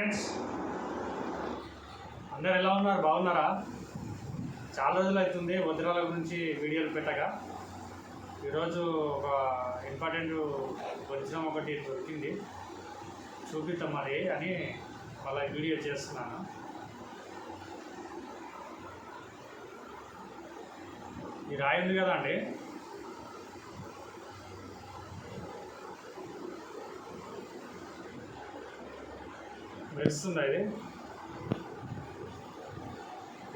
Friends అందరు ఎలా ఉన్నారు? బాగున్నారా? చాలా రోజులు అవుతుంది వజ్రాల గురించి వీడియోలు పెట్టగా. ఈరోజు ఒక ఇంపార్టెంట్ వజ్రం ఒకటి దొరికింది. చూపిద్దాం మరి అని అలా వీడియో చేస్తున్నాను. ఈ రాయి ఉంది కదా అండి మెరుస్తుంది అది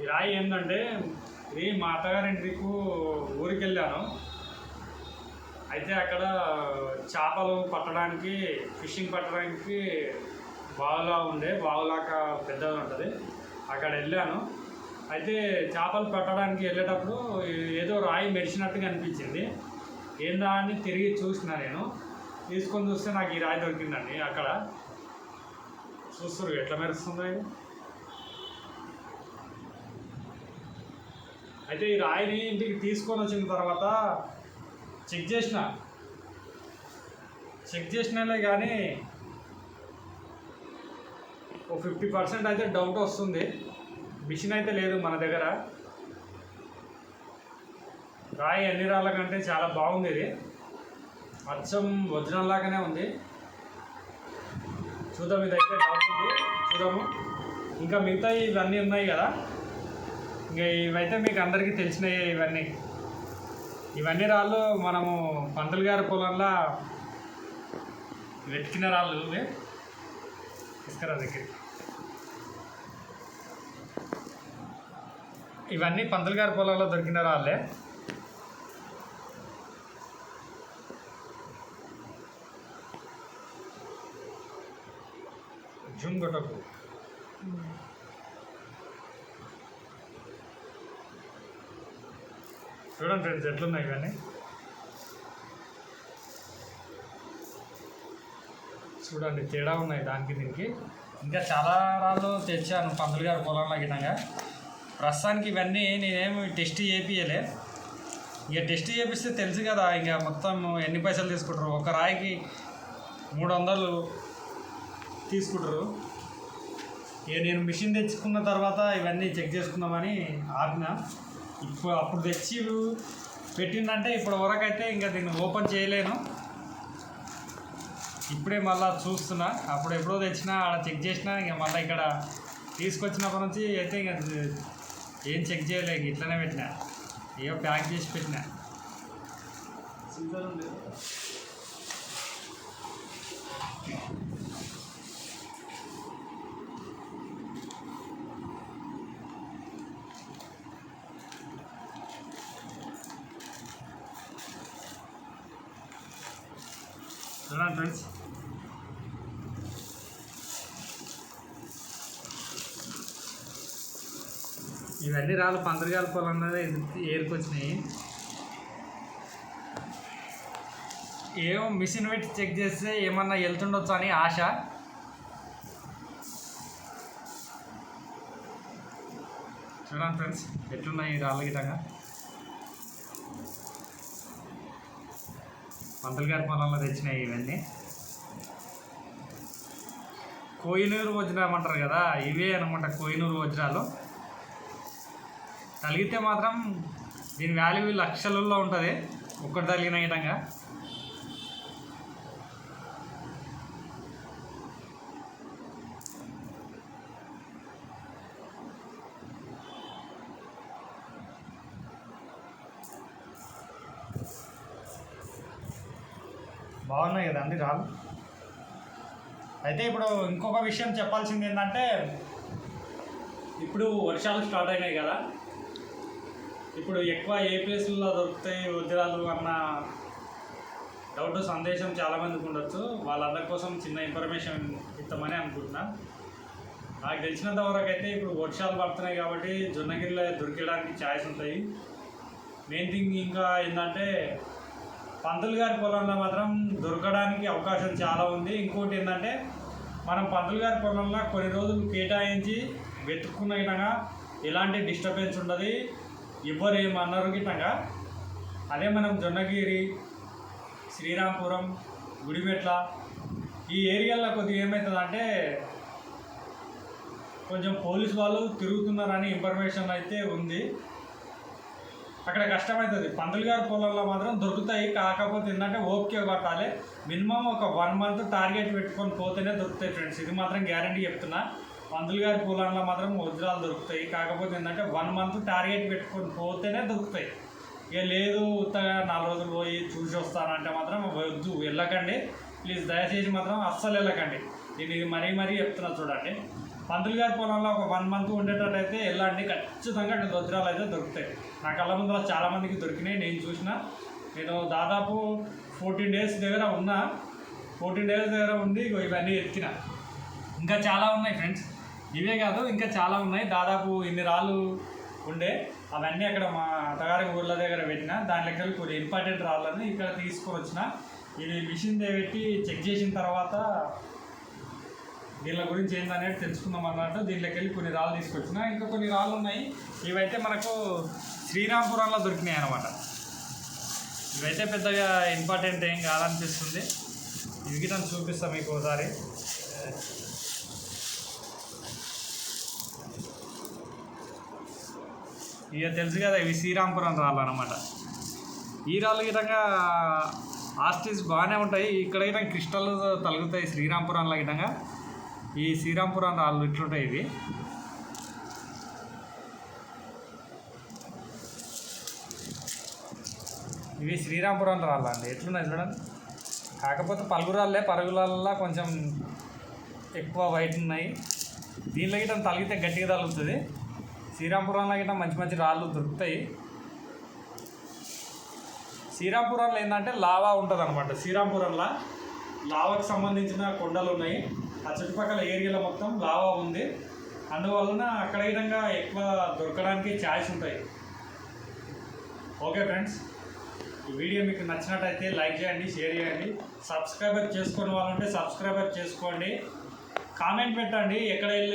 ఈ రాయి ఏంటంటే ఇది మా అత్తగారింటికి ఊరికి వెళ్ళాను అయితే అక్కడ చేపలు పట్టడానికి ఫిషింగ్ పట్టడానికి బావులా ఉండే బావులాక పెద్దగా ఉంటుంది. అక్కడ వెళ్ళాను అయితే చేపలు పట్టడానికి వెళ్ళేటప్పుడు ఏదో రాయి మెరిసినట్టుగా అనిపించింది. ఏందా అని తిరిగి చూసిన నేను. తీసుకొని చూస్తే నాకు ఈ రాయి దొరికిందండి అక్కడ. చూస్తారు ఎట్లా మెరుస్తుంది అయితే ఈ రాయిని ఇంటికి తీసుకొని వచ్చిన తర్వాత చెక్ చేసిన. చెక్ చేసినాలే కానీ ఓ ఫిఫ్టీ పర్సెంట్ అయితే డౌట్ వస్తుంది. మిషన్ అయితే లేదు మన దగ్గర. రాయి ఎన్ని రాళ్ళ కంటే చాలా బాగుంది ఇది. అచ్చం వజ్రంలాగానే ఉంది. చూద్దాం ఇదైతే డౌట్ ఉంది చూద్దాము. ఇంకా మిగతా ఇవన్నీ ఉన్నాయి కదా. ఇంకా ఇవైతే మీకు అందరికీ తెలిసినాయి ఇవన్నీ. ఇవన్నీ రాళ్ళు మనము పంతులు గారి పొలంలో వెతికిన రాళ్ళు ఇవి. తీసుకురా దగ్గరికి. ఇవన్నీ పంతులు గారి పొలంలో దొరికిన రాళ్ళే. జూమ్ చూడండి చూడండి ఫ్రెండ్స్ ఎట్లున్నాయి ఇవన్నీ చూడండి తేడా ఉన్నాయి దానికి దీనికి. ఇంకా చాలా రాళ్ళు తెచ్చాను పంతులు గారు పొలంలో గిటంగా ప్రస్తుతానికి ఇవన్నీ నేనేమి టెస్ట్ చేపియలే. ఇక టెస్ట్ చేపిస్తే తెలుసు కదా ఇక మొత్తం ఎన్ని పైసలు తీసుకుంటారు? ఒక రాయికి మూడు వందలు తీసుకుంటారు. ఇక నేను మిషన్ తెచ్చుకున్న తర్వాత ఇవన్నీ చెక్ చేసుకుందామని ఆపిన. ఇప్పుడు అప్పుడు తెచ్చి పెట్టిందంటే ఇప్పుడు వరకైతే ఇంకా దీన్ని ఓపెన్ చేయలేను. ఇప్పుడే మళ్ళీ చూస్తున్నా. అప్పుడు ఎప్పుడో తెచ్చినా ఆడ చెక్ చేసినా ఇంకా మళ్ళీ ఇక్కడ తీసుకొచ్చినప్పటి నుంచి అయితే ఇంకా ఏం చెక్ చేయలే ఇట్లనే పెట్టినా. ఏవో ప్యాక్ చేసి పెట్టినా. చూడండి ఫ్రెండ్స్ ఇవన్నీ రాళ్ళు పందరగాల పొలం ఏరుకొచ్చినాయి. ఏమో మిషన్ పెట్టి చెక్ చేస్తే ఏమన్నా వెళ్తుండొచ్చు అని ఆశ. చూడండి ఫ్రెండ్స్ ఎట్లున్నాయి ఈ రాళ్ళ గిటంగా పంతులు గారి పొలంలో తెచ్చినాయి ఇవన్నీ. కోయినూరు వజ్రాలు అంటారు కదా ఇవే అనమాట కోయినూరు వజ్రాలు. తలిగితే మాత్రం దీని వాల్యూ లక్షలలో ఉంటుంది ఒక్కటి తగిలిన విధంగా బాగున్నాయి కదండి రాళ్ళు? అయితే ఇప్పుడు ఇంకొక విషయం చెప్పాల్సింది ఏంటంటే ఇప్పుడు వర్షాలు స్టార్ట్ అయినాయి కదా. ఇప్పుడు ఎక్కువ ఏ ప్లేసుల్లో దొరుకుతాయి వజ్రాలు అన్న డౌట్ సందేశం చాలామందికి ఉండొచ్చు. వాళ్ళందరి కోసం చిన్న ఇన్ఫర్మేషన్ ఇస్తామని అనుకుంటున్నా. నాకు తెలిసినంత వరకు అయితే ఇప్పుడు వర్షాలు పడుతున్నాయి కాబట్టి జొన్నగిరిలో దొరికడానికి ఛాయిస్ ఉంటాయి. మెయిన్ థింగ్ ఇంకా ఏంటంటే పంతులు గారి పొలంలో మాత్రం దొరకడానికి అవకాశం చాలా ఉంది. ఇంకోటి ఏంటంటే మనం పంతులు గారి పొలంలో కొన్ని రోజులు కేటాయించి వెతుక్కున్న గిటంగా ఎలాంటి డిస్టర్బెన్స్ ఉండదు. ఇవ్వరు ఏమన్నారు గిటంగా. అదే మనం జొన్నగిరి శ్రీరాంపురం గుడిమెట్ల ఈ ఏరియాలో కొద్దిగా ఏమవుతుందంటే కొంచెం పోలీస్ వాళ్ళు తిరుగుతున్నారని ఇన్ఫర్మేషన్ అయితే ఉంది. అక్కడ కష్టమవుతుంది పంతులు గారి పొలంలో మాత్రం దొరుకుతాయి కాకపోతే ఏంటంటే ఓకే పట్టాలి మినిమం ఒక వన్ మంత్ టార్గెట్ పెట్టుకొని పోతేనే దొరుకుతాయి ఫ్రెండ్స్. ఇది మాత్రం గ్యారంటీ చెప్తున్నా. పంతులు గారి పొలంలో మాత్రం వజ్రాలు దొరుకుతాయి. కాకపోతే ఏంటంటే వన్ మంత్ టార్గెట్ పెట్టుకొని పోతేనే దొరుకుతాయి. ఇక లేదు ఉత్తగా నాలుగు రోజులు పోయి చూసి వస్తానంటే మాత్రం వద్దు వెళ్ళకండి. ప్లీజ్ దయచేసి మాత్రం అస్సలు వెళ్ళకండి. నేను ఇది మరీ మరీ చెప్తున్నా చూడండి. పంతులు గారి పొలంలో ఒక వన్ మంత్ ఉండేటట్టయితే వెళ్ళండి ఖచ్చితంగా అక్కడ వజ్రాలు అయితే దొరుకుతాయి. నా కళ్ళ ముందు చాలా మందికి దొరికినాయి. నేను చూసిన. నేను దాదాపు ఫోర్టీన్ డేస్ దగ్గర ఉన్నా. ఫోర్టీన్ డేస్ దగ్గర ఉండి ఇవన్నీ ఎత్తిన. ఇంకా చాలా ఉన్నాయి ఫ్రెండ్స్ ఇవే కాదు ఇంకా చాలా ఉన్నాయి. దాదాపు ఇన్ని రాళ్ళు ఉండే. అవన్నీ అక్కడ మా అత్తగారి ఊర్ల దగ్గర పెట్టిన. దాని లెక్కలు కొన్ని ఇంపార్టెంట్ రాళ్ళని ఇక్కడ తీసుకొని వచ్చిన. ఇది మిషన్ పెట్టి చెక్ చేసిన తర్వాత దీని గురించి ఏందనేది తెలుసుకుందాం అన్నట్టు. దీంట్లోకి వెళ్ళి కొన్ని రాళ్ళు తీసుకొచ్చిన. ఇంకా కొన్ని రాళ్ళు ఉన్నాయి. ఇవైతే మనకు శ్రీరాంపురంలో దొరికినాయి అనమాట ఇవైతే పెద్దగా ఇంపార్టెంట్ ఏం కాదనిపిస్తుంది. ఇవి గిట్ట చూపిస్తాం మీకు ఒకసారి. ఇక తెలుసు కదా ఇవి శ్రీరాంపురం రాళ్ళు అనమాట ఈ రాళ్ళు గిటంగా ఆస్టిస్ బాగానే ఉంటాయి. ఇక్కడ గిటంగా క్రిస్టల్ తలుగుతాయి శ్రీరాంపురంలో గిటంగా ఈ శ్రీరాంపురం రాళ్ళు ఇట్లుంటాయి ఇవి. ఇవి శ్రీరాంపురం రాళ్ళు అండి ఎట్లున్నాయి చూడండి. కాకపోతే పలుగురాళ్ళే పరుగురాళ్ళ కొంచెం ఎక్కువ వైట్ ఉన్నాయి. దీనిలో గిట్ట తలిగితే గట్టిగా తగులుతుంది శ్రీరాంపురంలో గిట్ట మంచి మంచి రాళ్ళు దొరుకుతాయి. శ్రీరాంపురంలో ఏంటంటే లావా ఉంటుంది అనమాట శ్రీరాంపురంలో లావాకు సంబంధించిన కొండలు ఉన్నాయి ఆ చుట్టుపక్కల ఏరియాలో మొత్తం లావా ఉంది. అందువలన అక్కడ విధంగా ఎక్కువ దొరకడానికి ఛాయిస్ ఉంటాయి. ఓకే ఫ్రెండ్స్ ఈ వీడియో మీకు నచ్చినట్టయితే లైక్ చేయండి షేర్ చేయండి. సబ్స్క్రైబర్ చేసుకునే వాళ్ళంటే సబ్స్క్రైబర్ చేసుకోండి. కామెంట్ పెట్టండి ఎక్కడ వెళ్ళి